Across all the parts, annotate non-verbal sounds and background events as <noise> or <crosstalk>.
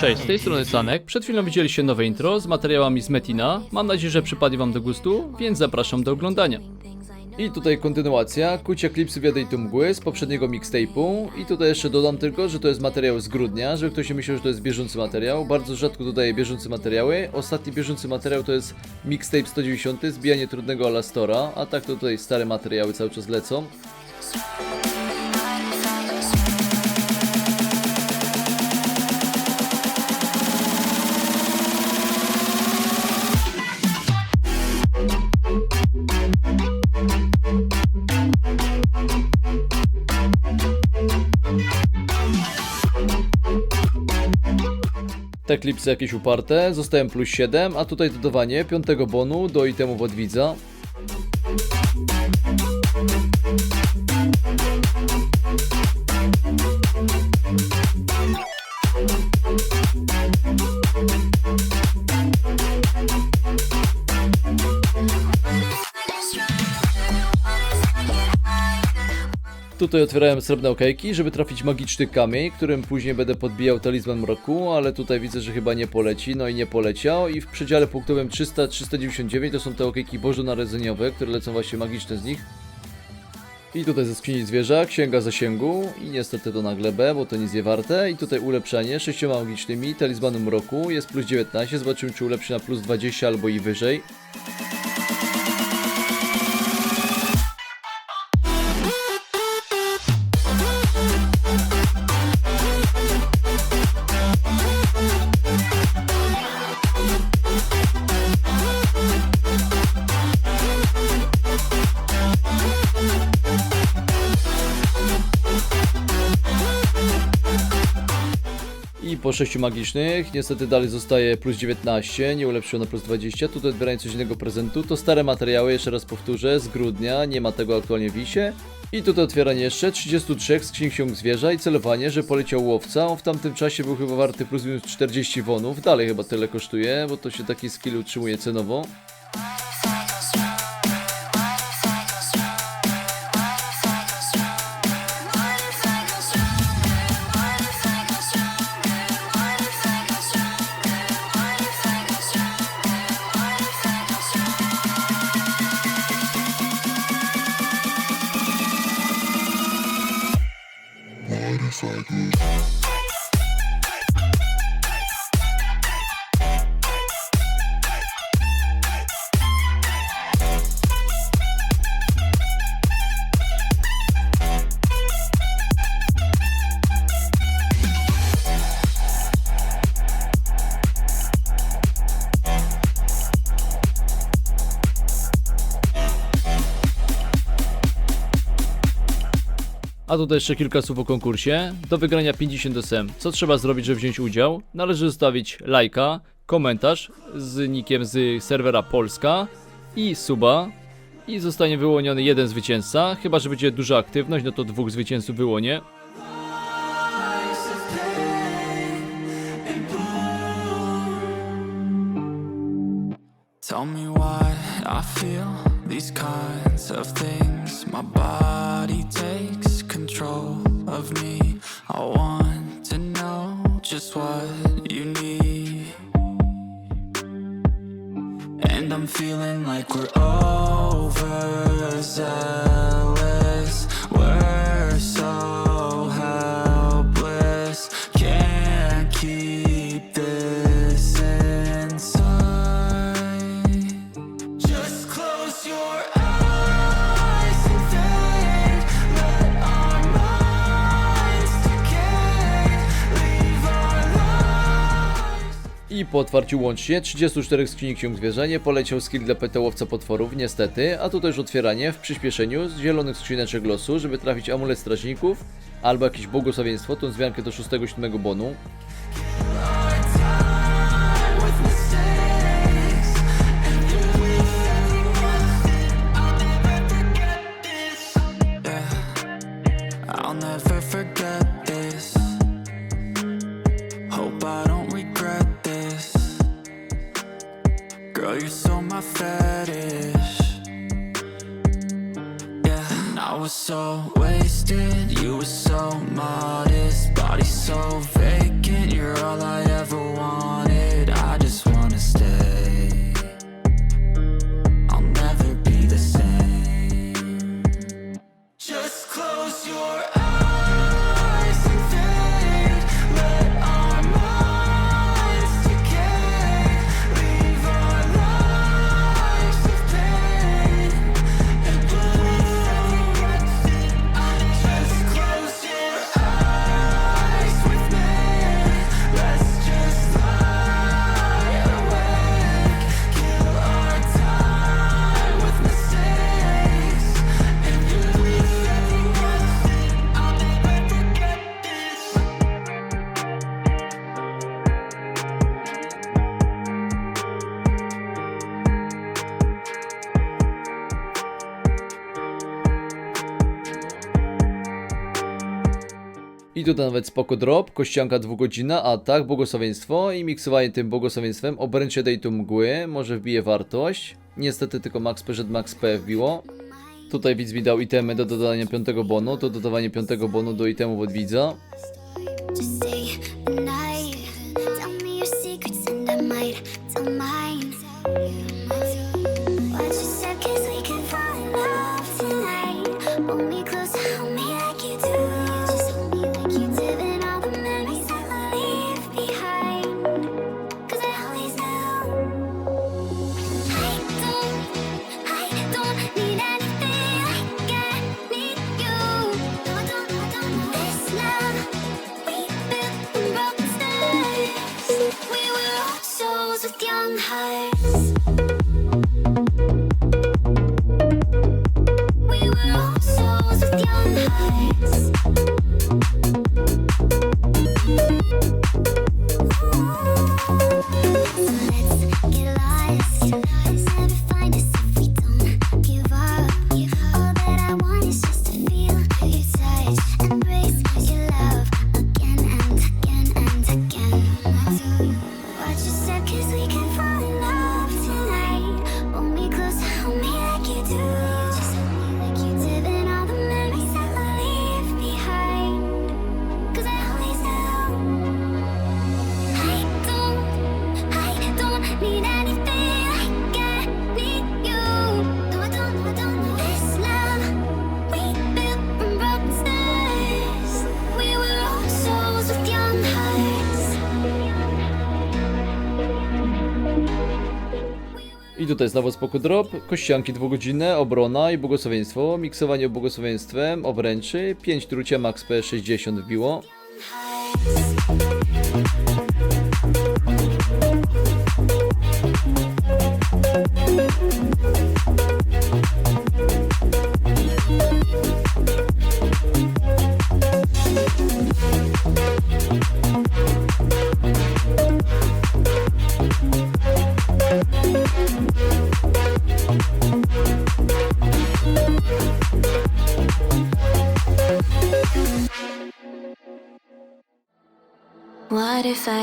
Cześć, z tej strony Sanek. Przed chwilą widzieliście nowe intro z materiałami z Metina. Mam nadzieję, że przypadnie wam do gustu, więc zapraszam do oglądania. I tutaj kontynuacja, kucia klipsy Wiadej tu mgły z poprzedniego mixtape'u i tutaj jeszcze dodam tylko, że to jest materiał z grudnia, żeby ktoś nie myślał, że to jest bieżący materiał. Bardzo rzadko dodaję bieżące materiały. Ostatni bieżący materiał to jest mixtape 190, zbijanie trudnego Alastora, a tak to tutaj stare materiały cały czas lecą. Te klipsy jakieś uparte, zostałem plus 7, a tutaj dodawanie piątego bonu do itemów od Tutaj otwierałem srebrne okejki, żeby trafić magiczny kamień, którym później będę podbijał talizman mroku, ale tutaj widzę, że chyba nie poleci, no i nie poleciał i w przedziale punktowym 300-399 to są te okejki bożonarodzeniowe, które lecą właśnie magiczne z nich. I tutaj ze skrzyni zwierza, księga zasięgu i niestety to na glebę, bo to nic nie warte. I tutaj ulepszenie sześcioma magicznymi, talizmanu mroku, jest plus 19, zobaczymy czy ulepszy na plus 20 albo i wyżej. Po 6 magicznych, niestety dalej zostaje plus 19, nie ulepszyło na plus 20. Tutaj odbieranie coś innego prezentu. To stare materiały, jeszcze raz powtórzę, z grudnia, nie ma tego aktualnie w wisie. I tutaj otwieranie jeszcze 33 skrzyń ksiąg zwierza i celowanie, że poleciał łowca. On w tamtym czasie był chyba warty plus minus 40 wonów. Dalej chyba tyle kosztuje, bo to się taki skill utrzymuje cenowo. A tutaj jeszcze kilka słów o konkursie. Do wygrania 50 SM. Co trzeba zrobić, żeby wziąć udział? Należy zostawić lajka, komentarz z nickiem z serwera Polska i suba. I zostanie wyłoniony jeden zwycięzca. Chyba, że będzie duża aktywność, no to dwóch zwycięzców wyłonię. Tell me why I feel these kinds of things. My body takes control of me. I want to know just what you need. And I'm feeling like we're overzealous. I po otwarciu łącznie 34 skrzyni ksiąg zwierzę nie poleciał skill dla petełowca potworów, niestety, a tutaj już otwieranie w przyspieszeniu z zielonych skrzyneczek losu, żeby trafić amulet strażników albo jakieś błogosławieństwo, tą zmiankę do 6-7 bonu. said you were so modest. Body so vacant, you're all I ever want. I tutaj nawet spoko drop, kościanka dwugodzina, tak, błogosławieństwo i miksowanie tym błogosławieństwem. Obręcie dejtu mgły, może wbije wartość. Niestety tylko max PZ max P wbiło. Tutaj widz mi dał itemy do dodania piątego bonu, to dodawanie piątego bonu do itemów od widza. I tutaj znowu spoko drop, kościanki dwugodzinne, obrona i błogosławieństwo, miksowanie błogosławieństwem, obręczy, 5 trucia, max P60 wbiło.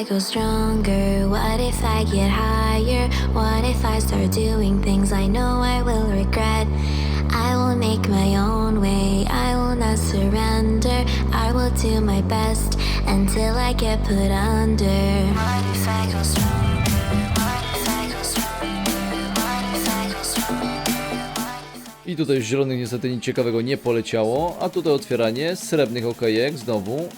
I go stronger? What if I get higher? What if I start doing things I know I will regret? I will make my own way, I will not surrender. I will do my best until I get put under. What if I go stronger? I tutaj z zielonych niestety nic ciekawego nie poleciało, a tutaj otwieranie srebrnych okejek znowu.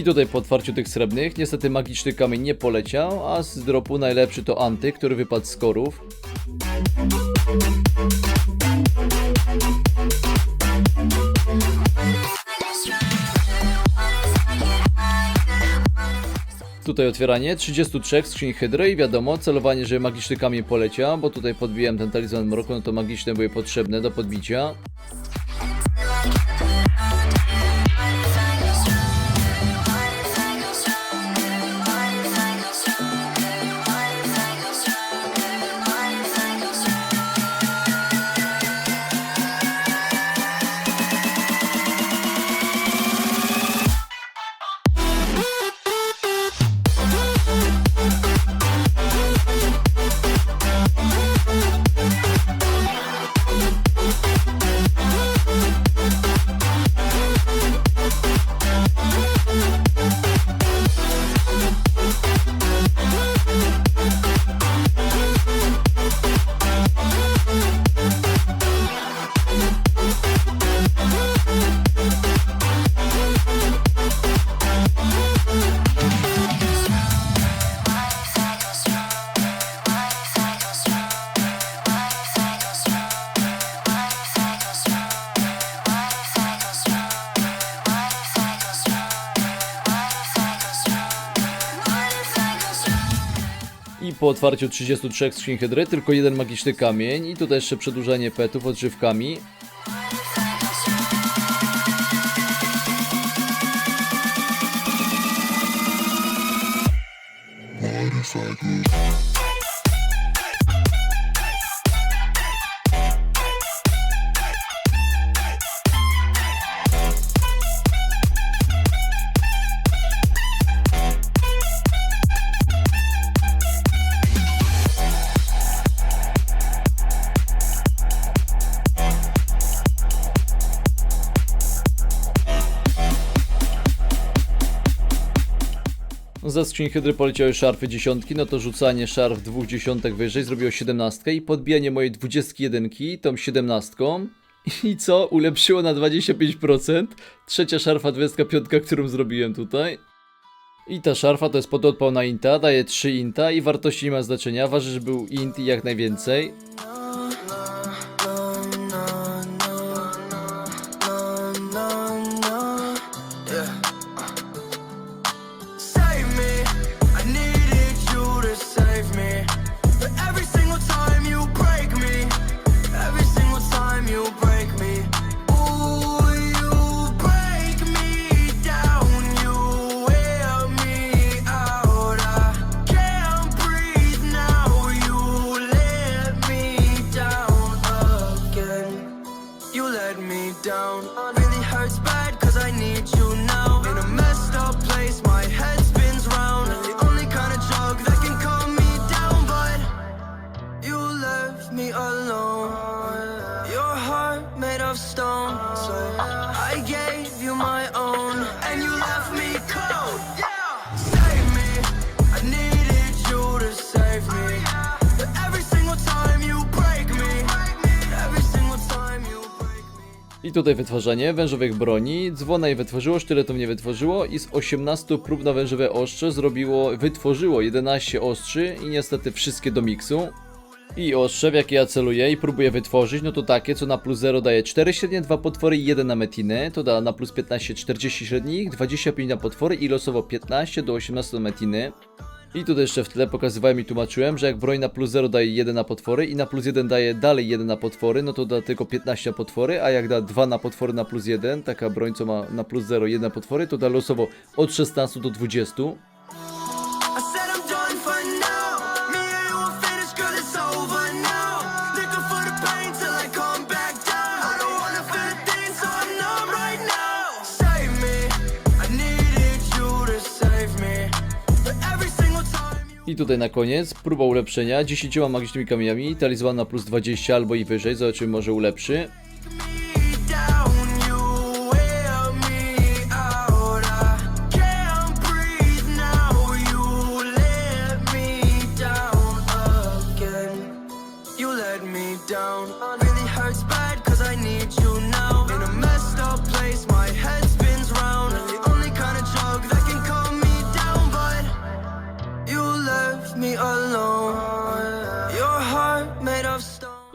I tutaj po otwarciu tych srebrnych, niestety magiczny kamień nie poleciał, a z dropu najlepszy to Anty, który wypadł z korów. Tutaj otwieranie 33 skrzyń hydry i wiadomo, celowanie, że magiczny kamień poleciał, bo tutaj podbiłem ten talizman mroku, no to magiczne były potrzebne do podbicia. I po otwarciu 33 skrzyń hydry tylko jeden magiczny kamień i tutaj jeszcze przedłużanie petów odżywkami. Za skrzyń hydry poleciały szarfy dziesiątki, no to rzucanie szarf dwóch dziesiątek wyżej zrobiło siedemnastkę i podbijanie mojej dwudziestki jedynki tą siedemnastką. <laughs> I co? Ulepszyło na 25%. Trzecia szarfa 25, którą zrobiłem tutaj. I ta szarfa to jest pododpał na inta, daje 3 inta i wartości nie ma znaczenia. Waży, że był int i jak najwięcej. Down. I tutaj wytwarzanie wężowych broni. Dzwona je wytworzyło, sztyletów nie wytworzyło i z 18 prób na wężowe ostrze zrobiło, wytworzyło 11 ostrzy i niestety wszystkie do miksu. I ostrze, w jakie ja celuję i próbuję wytworzyć, no to takie, co na plus 0 daje 4 średnie, 2 potwory i 1 na metiny. To da na plus 15 40 średnich, 25 na potwory i losowo 15 do 18 na metiny. I tutaj jeszcze w tle pokazywałem i tłumaczyłem, że jak broń na plus 0 daje 1 na potwory i na plus 1 daje dalej 1 na potwory, no to da tylko 15 na potwory, a jak da 2 na potwory na plus 1, taka broń co ma na plus 0 1 na potwory, to da losowo od 16 do 20. I tutaj na koniec próba ulepszenia 10 magicznymi kamieniami, talizman na plus 20 albo i wyżej, zobaczymy może ulepszy.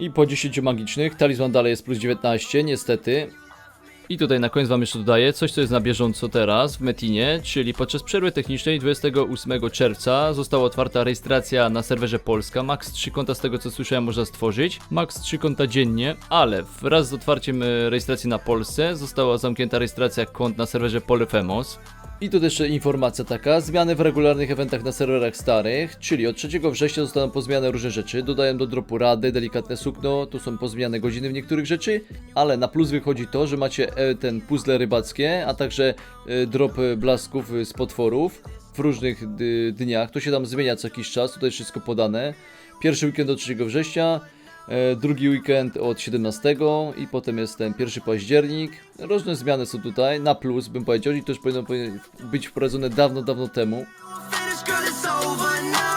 I po 10 magicznych, talizman dalej jest plus 19, niestety. I tutaj na koniec wam jeszcze dodaję coś, co jest na bieżąco teraz w Metinie, czyli podczas przerwy technicznej 28 czerwca została otwarta rejestracja na serwerze Polska. Max 3 konta z tego co słyszałem można stworzyć. Max 3 konta dziennie, ale wraz z otwarciem e, rejestracji na Polsce została zamknięta rejestracja kont na serwerze Polyfemos. I tu jeszcze informacja taka, zmiany w regularnych eventach na serwerach starych, czyli od 3 września zostaną pozmieniane różne rzeczy, dodają do dropu rady, delikatne sukno, tu są pozmieniane godziny w niektórych rzeczy, ale na plus wychodzi to, że macie e, ten puzzle rybackie, a także e, drop e, blasków z potworów. W różnych dniach, to się tam zmienia co jakiś czas, tutaj wszystko podane. Pierwszy weekend od 3 września, drugi weekend od 17 i potem jest ten 1 październik. Różne zmiany są tutaj, na plus bym powiedział i to już powinno być wprowadzone dawno, dawno temu. Finish, girl, it's over now.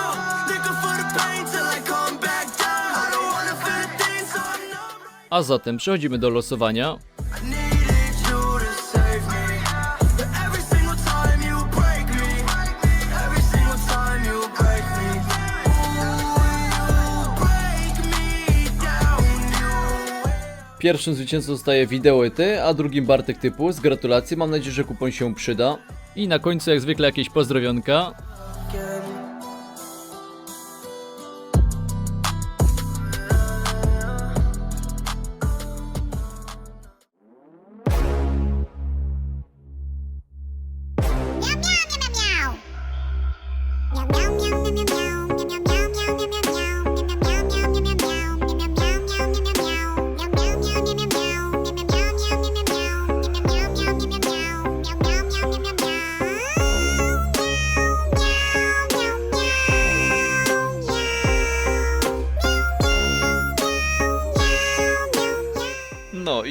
Pierwszym zwycięzcą zostaje Wideoety, a drugim Bartek Typus. Gratulacje, mam nadzieję, że kupon się przyda. I na końcu jak zwykle jakieś pozdrowionka.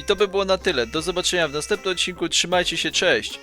To by było na tyle. Do zobaczenia w następnym odcinku. Trzymajcie się, cześć!